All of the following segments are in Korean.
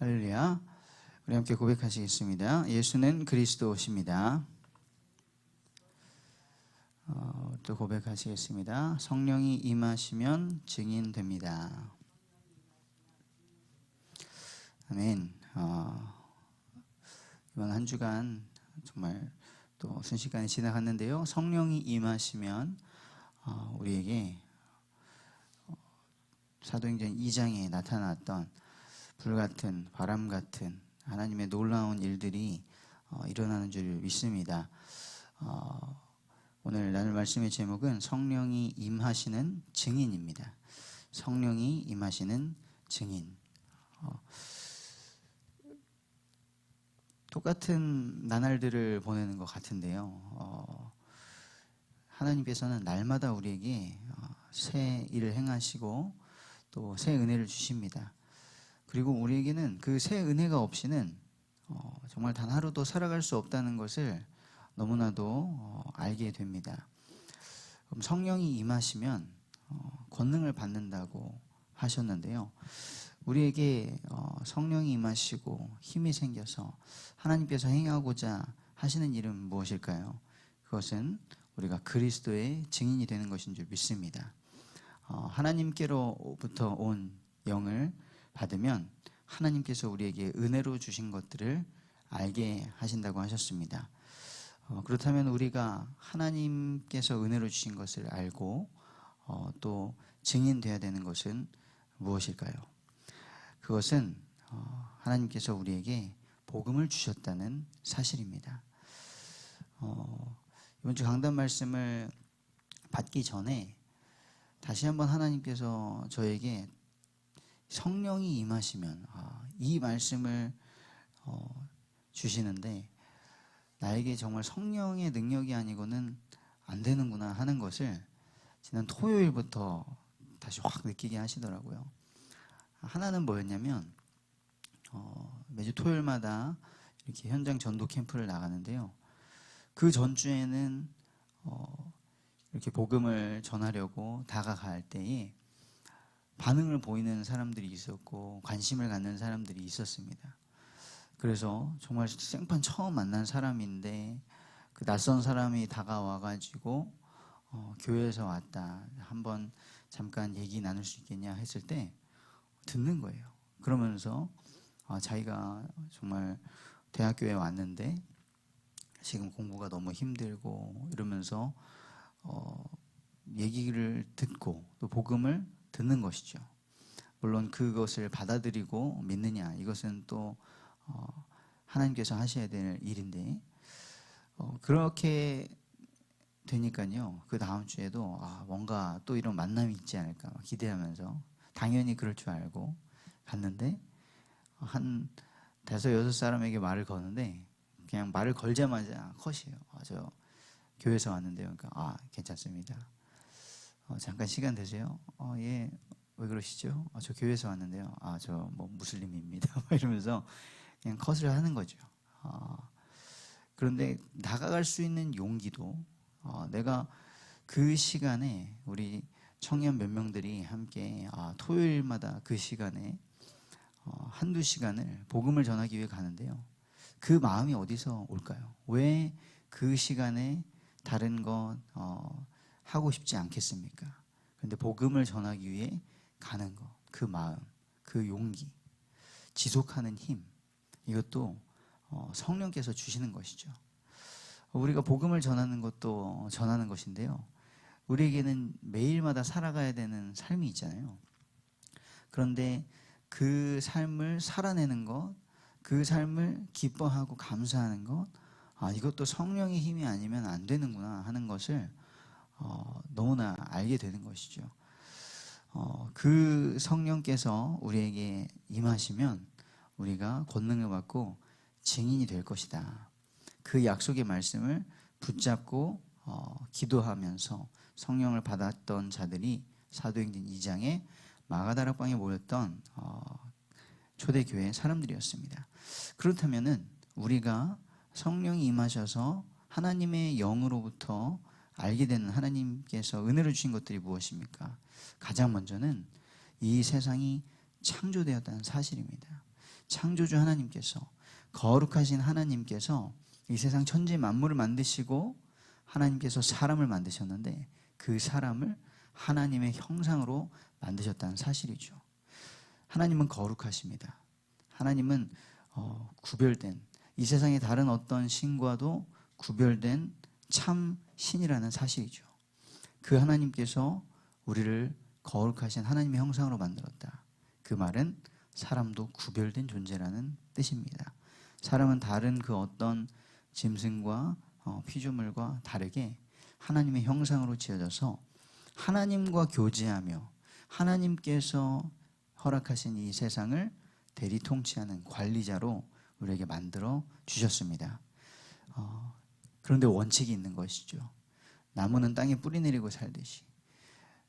할렐루야. 우리 함께 고백하시겠습니다. 예수는 그리스도십니다. 어, 또 고백하시겠습니다. 성령이 임하시면 증인됩니다. 아멘. 어, 이번 한 주간 정말 또 순식간에 지나갔는데요. 성령이 임하시면 어, 우리에게 어, 사도행전 2장에 나타났던 불 같은 바람 같은 하나님의 놀라운 일들이 어, 일어나는 줄 믿습니다. 어, 오늘 나눌 말씀의 제목은 성령이 임하시는 증인입니다. 성령이 임하시는 증인. 어, 똑같은 나날들을 보내는 것 같은데요. 어, 하나님께서는 날마다 우리에게 어, 새 일을 행하시고 또 새 은혜를 주십니다. 그리고 우리에게는 그 새 은혜가 없이는 어, 정말 단 하루도 살아갈 수 없다는 것을 너무나도 어, 알게 됩니다. 그럼 성령이 임하시면 어, 권능을 받는다고 하셨는데요. 우리에게 어, 성령이 임하시고 힘이 생겨서 하나님께서 행하고자 하시는 일은 무엇일까요? 그것은 우리가 그리스도의 증인이 되는 것인 줄 믿습니다. 어, 하나님께로부터 온 영을 받으면 하나님께서 우리에게 은혜로 주신 것들을 알게 하신다고 하셨습니다. 어, 그렇다면 우리가 하나님께서 은혜로 주신 것을 알고 어, 또 증인돼야 되는 것은 무엇일까요? 그것은 어, 하나님께서 우리에게 복음을 주셨다는 사실입니다. 어, 이번 주 강단 말씀을 받기 전에 다시 한번 하나님께서 저에게 성령이 임하시면 아, 이 말씀을 어, 주시는데 나에게 정말 성령의 능력이 아니고는 안 되는구나 하는 것을 지난 토요일부터 다시 확 느끼게 하시더라고요. 하나는 뭐였냐면 어, 매주 토요일마다 이렇게 현장 전도 캠프를 나가는데요. 그 전주에는 어, 이렇게 복음을 전하려고 다가갈 때에 반응을 보이는 사람들이 있었고 관심을 갖는 사람들이 있었습니다. 그래서 정말 생판 처음 만난 사람인데 그 낯선 사람이 다가와 가지고 어, 교회에서 왔다 한번 잠깐 얘기 나눌 수 있겠냐 했을 때 듣는 거예요. 그러면서 어, 자기가 정말 대학교에 왔는데 지금 공부가 너무 힘들고 이러면서 어, 얘기를 듣고 또 복음을 듣는 것이죠. 물론 그것을 받아들이고 믿느냐 이것은 또 어, 하나님께서 하셔야 될 일인데 어, 그렇게 되니까요. 그 다음 주에도 아, 뭔가 또 이런 만남이 있지 않을까 기대하면서 당연히 그럴 줄 알고 갔는데 한 대서 여섯 사람에게 말을 거는데 그냥 말을 걸자마자 컷이에요. 아, 저 교회에서 왔는데요. 그러니까 아 괜찮습니다. 어, 잠깐 시간 되세요? 어, 예. 왜 그러시죠? 아, 저 교회에서 왔는데요. 아, 저 뭐 무슬림입니다. 이러면서 그냥 컷을 하는 거죠. 어, 그런데 다가갈 수 있는 용기도 어, 내가 그 시간에 우리 청년 몇 명들이 함께 아, 토요일마다 그 시간에 어, 한두 시간을 복음을 전하기 위해 가는데요. 그 마음이 어디서 올까요? 왜 그 시간에 다른 것 어, 하고 싶지 않겠습니까? 그런데 복음을 전하기 위해 가는 것, 그 마음, 그 용기, 지속하는 힘, 이것도 어, 성령께서 주시는 것이죠. 우리가 복음을 전하는 것도 전하는 것인데요. 우리에게는 매일마다 살아가야 되는 삶이 있잖아요. 그런데 그 삶을 살아내는 것, 그 삶을 기뻐하고 감사하는 것, 아, 이것도 성령의 힘이 아니면 안 되는구나 하는 것을 어, 너무나 알게 되는 것이죠. 어, 그 성령께서 우리에게 임하시면 우리가 권능을 받고 증인이 될 것이다. 그 약속의 말씀을 붙잡고 어, 기도하면서 성령을 받았던 자들이 사도행전 2장에 마가다락방에 모였던 어, 초대교회 사람들이었습니다. 그렇다면은 우리가 성령이 임하셔서 하나님의 영으로부터 알게 되는 하나님께서 은혜를 주신 것들이 무엇입니까? 가장 먼저는 이 세상이 창조되었다는 사실입니다. 창조주 하나님께서 거룩하신 하나님께서 이 세상 천지 만물을 만드시고 하나님께서 사람을 만드셨는데 그 사람을 하나님의 형상으로 만드셨다는 사실이죠. 하나님은 거룩하십니다. 하나님은 어, 구별된 이 세상의 다른 어떤 신과도 구별된 참 신이라는 사실이죠. 그 하나님께서 우리를 거룩하신 하나님의 형상으로 만들었다. 그 말은 사람도 구별된 존재라는 뜻입니다. 사람은 다른 그 어떤 짐승과 어, 피조물과 다르게 하나님의 형상으로 지어져서 하나님과 교제하며 하나님께서 허락하신 이 세상을 대리 통치하는 관리자로 우리에게 만들어 주셨습니다. 어, 그런데 원칙이 있는 것이죠. 나무는 땅에 뿌리 내리고 살듯이,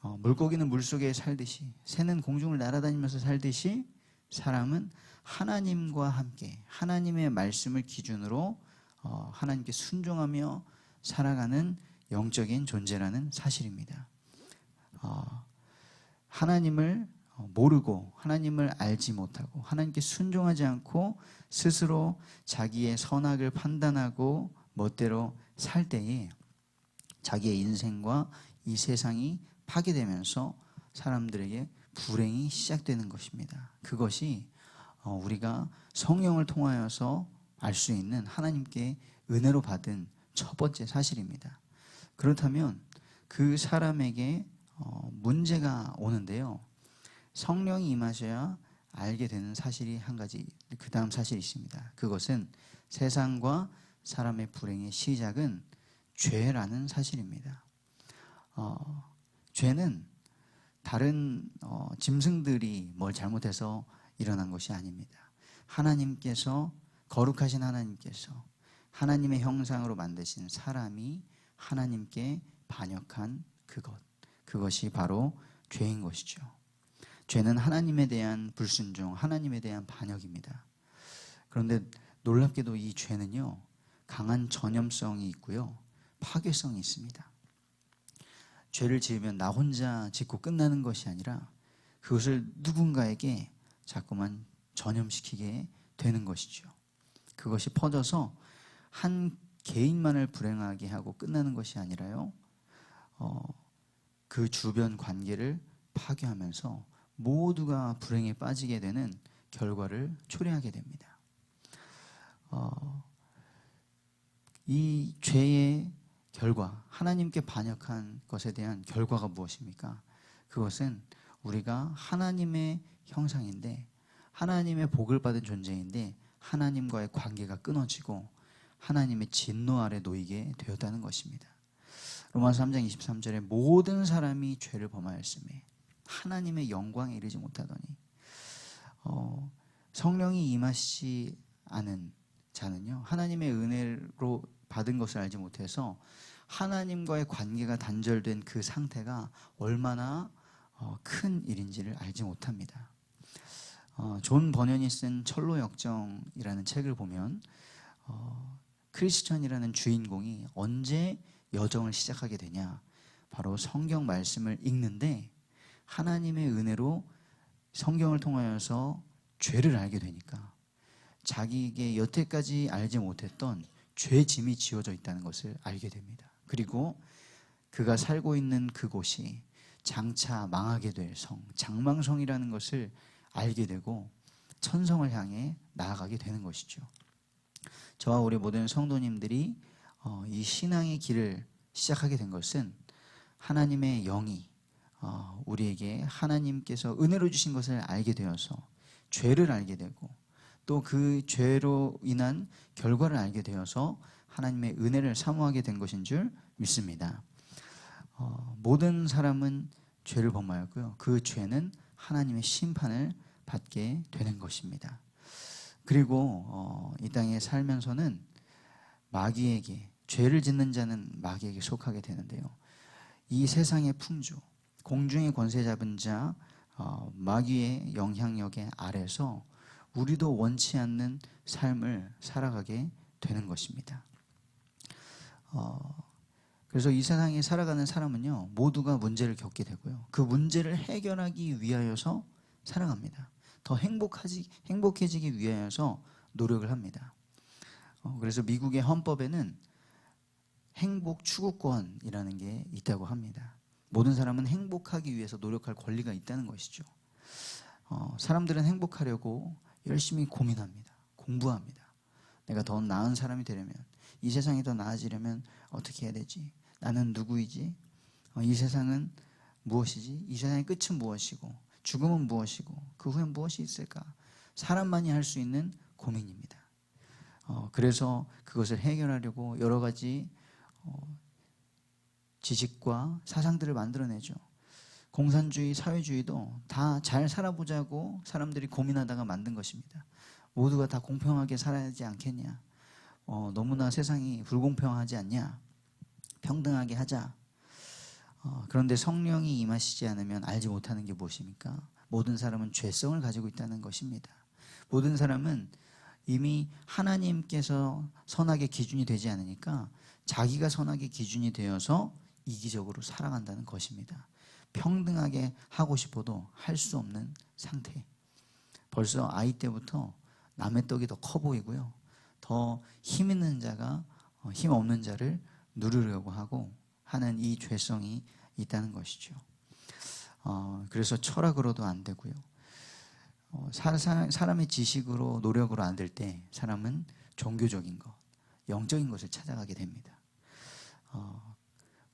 어, 물고기는 물 속에 살듯이, 새는 공중을 날아다니면서 살듯이, 사람은 하나님과 함께 하나님의 말씀을 기준으로 어, 하나님께 순종하며 살아가는 영적인 존재라는 사실입니다. 어, 하나님을 모르고 하나님을 알지 못하고 하나님께 순종하지 않고 스스로 자기의 선악을 판단하고 멋대로 살 때에 자기의 인생과 이 세상이 파괴되면서 사람들에게 불행이 시작되는 것입니다. 그것이 어, 우리가 성령을 통하여서 알 수 있는 하나님께 은혜로 받은 첫 번째 사실입니다. 그렇다면 그 사람에게 어, 문제가 오는데요. 성령이 임하셔야 알게 되는 사실이 한 가지, 그 다음 사실이 있습니다. 그것은 세상과 사람의 불행의 시작은 죄라는 사실입니다. 어, 죄는 다른 어, 짐승들이 뭘 잘못해서 일어난 것이 아닙니다. 하나님께서 거룩하신 하나님께서 하나님의 형상으로 만드신 사람이 하나님께 반역한 그것 그것이 바로 죄인 것이죠. 죄는 하나님에 대한 불순종, 하나님에 대한 반역입니다. 그런데 놀랍게도 이 죄는요, 강한 전염성이 있고요, 파괴성이 있습니다. 죄를 지으면 나 혼자 짓고 끝나는 것이 아니라 그것을 누군가에게 자꾸만 전염시키게 되는 것이죠. 그것이 퍼져서 한 개인만을 불행하게 하고 끝나는 것이 아니라요, 어, 그 주변 관계를 파괴하면서 모두가 불행에 빠지게 되는 결과를 초래하게 됩니다. 어, 이 죄의 결과, 하나님께 반역한 것에 대한 결과가 무엇입니까? 그것은 우리가 하나님의 형상인데, 하나님의 복을 받은 존재인데, 하나님과의 관계가 끊어지고, 하나님의 진노 아래 놓이게 되었다는 것입니다. 로마서 3장 23절에 모든 사람이 죄를 범하였음에 하나님의 영광에 이르지 못하더니 어, 성령이 임하시지 않은 자는요 하나님의 은혜로 받은 것을 알지 못해서 하나님과의 관계가 단절된 그 상태가 얼마나 어, 큰 일인지를 알지 못합니다. 어, 존 버년이 쓴 철로 역정이라는 책을 보면 어, 크리스천이라는 주인공이 언제 여정을 시작하게 되냐? 바로 성경 말씀을 읽는데 하나님의 은혜로 성경을 통하여서 죄를 알게 되니까 자기에게 여태까지 알지 못했던 죄짐이 지어져 있다는 것을 알게 됩니다. 그리고 그가 살고 있는 그곳이 장차 망하게 될 성, 장망성이라는 것을 알게 되고 천성을 향해 나아가게 되는 것이죠. 저와 우리 모든 성도님들이 어, 이 신앙의 길을 시작하게 된 것은 하나님의 영이 어, 우리에게 하나님께서 은혜로 주신 것을 알게 되어서 죄를 알게 되고 또 그 죄로 인한 결과를 알게 되어서 하나님의 은혜를 사모하게 된 것인 줄 믿습니다. 어, 모든 사람은 죄를 범하였고요. 그 죄는 하나님의 심판을 받게 되는 것입니다. 그리고 어, 이 땅에 살면서는 마귀에게 죄를 짓는 자는 마귀에게 속하게 되는데요. 이 세상의 풍조, 공중의 권세 잡은 자 어, 마귀의 영향력에 아래서 우리도 원치 않는 삶을 살아가게 되는 것입니다. 어, 그래서 이 세상에 살아가는 사람은요 모두가 문제를 겪게 되고요 그 문제를 해결하기 위하여서 살아갑니다. 더 행복하지 행복해지기 위하여서 노력을 합니다. 어, 그래서 미국의 헌법에는 행복 추구권이라는 게 있다고 합니다. 모든 사람은 행복하기 위해서 노력할 권리가 있다는 것이죠. 어, 사람들은 행복하려고 열심히 고민합니다. 공부합니다. 내가 더 나은 사람이 되려면 이 세상이 더 나아지려면 어떻게 해야 되지? 나는 누구이지? 어, 이 세상은 무엇이지? 이 세상의 끝은 무엇이고 죽음은 무엇이고 그 후엔 무엇이 있을까? 사람만이 할 수 있는 고민입니다. 어, 그래서 그것을 해결하려고 여러 가지 어, 지식과 사상들을 만들어내죠. 공산주의, 사회주의도 다 잘 살아보자고 사람들이 고민하다가 만든 것입니다. 모두가 다 공평하게 살아야 하지 않겠냐? 어, 너무나 세상이 불공평하지 않냐? 평등하게 하자. 어, 그런데 성령이 임하시지 않으면 알지 못하는 게 무엇입니까? 모든 사람은 죄성을 가지고 있다는 것입니다. 모든 사람은 이미 하나님께서 선악의 기준이 되지 않으니까 자기가 선악의 기준이 되어서 이기적으로 살아간다는 것입니다. 평등하게 하고 싶어도 할 수 없는 상태. 벌써 아이 때부터 남의 떡이 더 커 보이고요. 더 힘 있는 자가 어, 힘 없는 자를 누르려고 하고 하는 이 죄성이 있다는 것이죠. 어, 그래서 철학으로도 안 되고요. 어, 사람의 지식으로 노력으로 안 될 때 사람은 종교적인 것, 영적인 것을 찾아가게 됩니다. 어,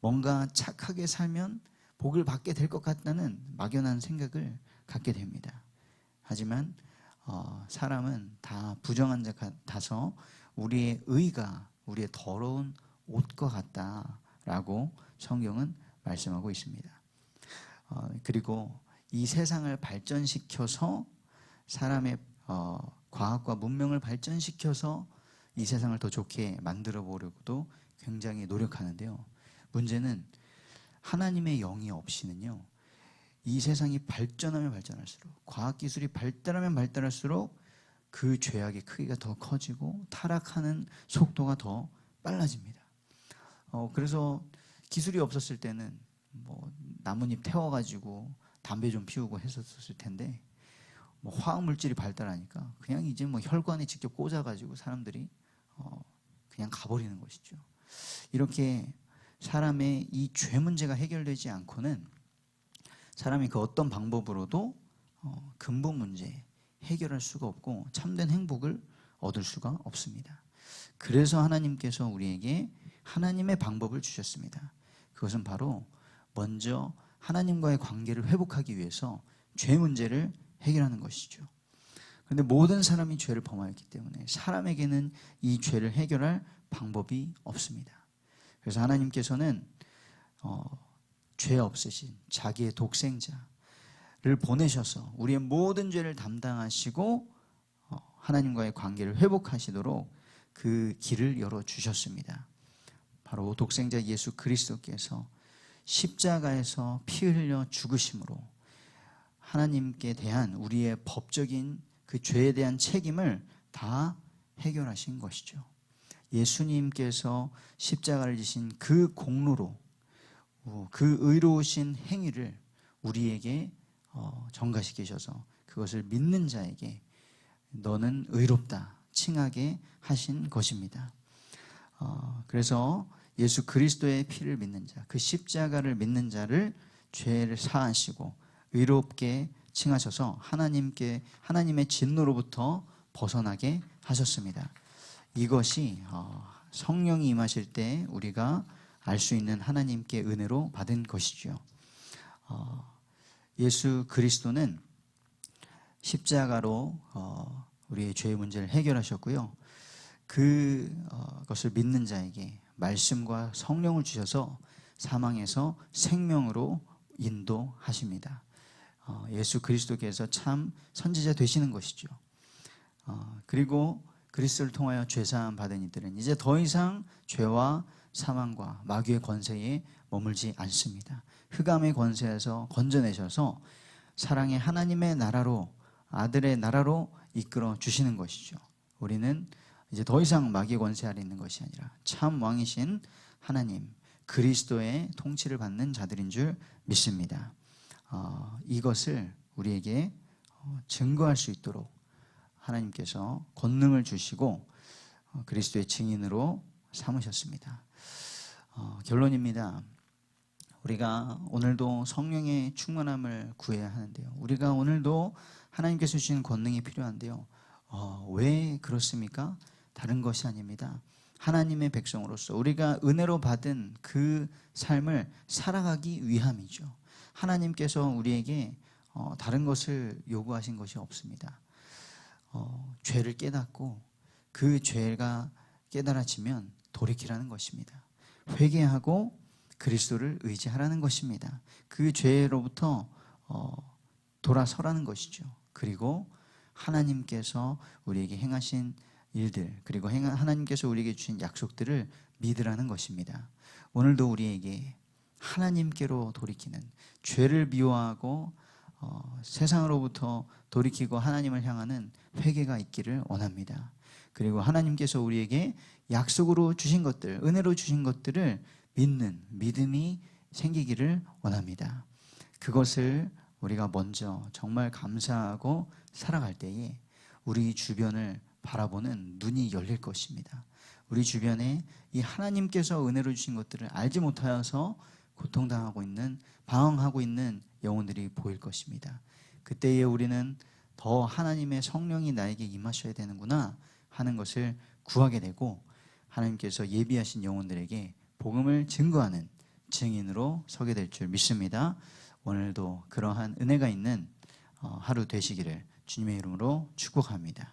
뭔가 착하게 살면 복을 받게 될 것 같다는 막연한 생각을 갖게 됩니다. 하지만 어, 사람은 다 부정한 자 같아서 우리의 의가 우리의 더러운 옷과 같다라고 성경은 말씀하고 있습니다. 어, 그리고 이 세상을 발전시켜서 사람의 어, 과학과 문명을 발전시켜서 이 세상을 더 좋게 만들어 보려고도 굉장히 노력하는데요. 문제는 하나님의 영이 없이는요. 이 세상이 발전하면 발전할수록 과학 기술이 발달하면 발달할수록 그 죄악의 크기가 더 커지고 타락하는 속도가 더 빨라집니다. 어, 그래서 기술이 없었을 때는 뭐 나뭇잎 태워가지고 담배 좀 피우고 했었을 텐데 뭐 화학 물질이 발달하니까 그냥 이제 뭐 혈관에 직접 꽂아가지고 사람들이 어, 그냥 가버리는 것이죠. 이렇게 사람의 이 죄 문제가 해결되지 않고는 사람이 그 어떤 방법으로도 어, 근본 문제 해결할 수가 없고 참된 행복을 얻을 수가 없습니다. 그래서 하나님께서 우리에게 하나님의 방법을 주셨습니다. 그것은 바로 먼저 하나님과의 관계를 회복하기 위해서 죄 문제를 해결하는 것이죠. 그런데 모든 사람이 죄를 범하였기 때문에 사람에게는 이 죄를 해결할 방법이 없습니다. 그래서 하나님께서는 어, 죄 없으신 자기의 독생자를 보내셔서 우리의 모든 죄를 담당하시고 어, 하나님과의 관계를 회복하시도록 그 길을 열어 주셨습니다. 바로 독생자 예수 그리스도께서 십자가에서 피 흘려 죽으심으로 하나님께 대한 우리의 법적인 그 죄에 대한 책임을 다 해결하신 것이죠. 예수님께서 십자가를 지신 그 공로로 어, 그 의로우신 행위를 우리에게 어, 전가시키셔서 그것을 믿는 자에게 너는 의롭다 칭하게 하신 것입니다. 어, 그래서 예수 그리스도의 피를 믿는 자, 그 십자가를 믿는 자를 죄를 사하시고 의롭게 칭하셔서 하나님께 하나님의 진노로부터 벗어나게 하셨습니다. 이것이 성령이 임하실 때 우리가 알 수 있는 하나님께 은혜로 받은 것이죠. 어, 예수 그리스도는 십자가로 어, 우리의 죄의 문제를 해결하셨고요. 그것을 믿는 자에게 말씀과 성령을 주셔서 사망에서 생명으로 인도하십니다. 어, 예수 그리스도께서 참 선지자 되시는 것이죠. 그리고 그리스도를 통하여 죄사함 받은 이들은 이제 더 이상 죄와 사망과 마귀의 권세에 머물지 않습니다. 흑암의 권세에서 건져내셔서 사랑의 하나님의 나라로 아들의 나라로 이끌어 주시는 것이죠. 우리는 이제 더 이상 마귀의 권세 아래 있는 것이 아니라 참 왕이신 하나님 그리스도의 통치를 받는 자들인 줄 믿습니다. 어, 이것을 우리에게 어, 증거할 수 있도록 하나님께서 권능을 주시고 어, 그리스도의 증인으로 삼으셨습니다. 어, 결론입니다. 우리가 오늘도 성령의 충만함을 구해야 하는데요. 우리가 오늘도 하나님께서 주신 권능이 필요한데요. 어, 왜 그렇습니까? 다른 것이 아닙니다. 하나님의 백성으로서 우리가 은혜로 받은 그 삶을 살아가기 위함이죠. 하나님께서 우리에게 어, 다른 것을 요구하신 것이 없습니다. 어, 죄를 깨닫고 그 죄가 깨달아지면 돌이키라는 것입니다. 회개하고 그리스도를 의지하라는 것입니다. 그 죄로부터 어, 돌아서라는 것이죠. 그리고 하나님께서 우리에게 행하신 일들 그리고 하나님께서 우리에게 주신 약속들을 믿으라는 것입니다. 오늘도 우리에게 하나님께로 돌이키는 죄를 미워하고 어, 세상으로부터 돌이키고 하나님을 향하는 회개가 있기를 원합니다. 그리고 하나님께서 우리에게 약속으로 주신 것들, 은혜로 주신 것들을 믿는 믿음이 생기기를 원합니다. 그것을 우리가 먼저 정말 감사하고 살아갈 때에 우리 주변을 바라보는 눈이 열릴 것입니다. 우리 주변에 이 하나님께서 은혜로 주신 것들을 알지 못하여서 고통당하고 있는 방황하고 있는 영혼들이 보일 것입니다. 그때에 우리는 더 하나님의 성령이 나에게 임하셔야 되는구나 하는 것을 구하게 되고 하나님께서 예비하신 영혼들에게 복음을 증거하는 증인으로 서게 될 줄 믿습니다. 오늘도 그러한 은혜가 있는 어, 하루 되시기를 주님의 이름으로 축복합니다.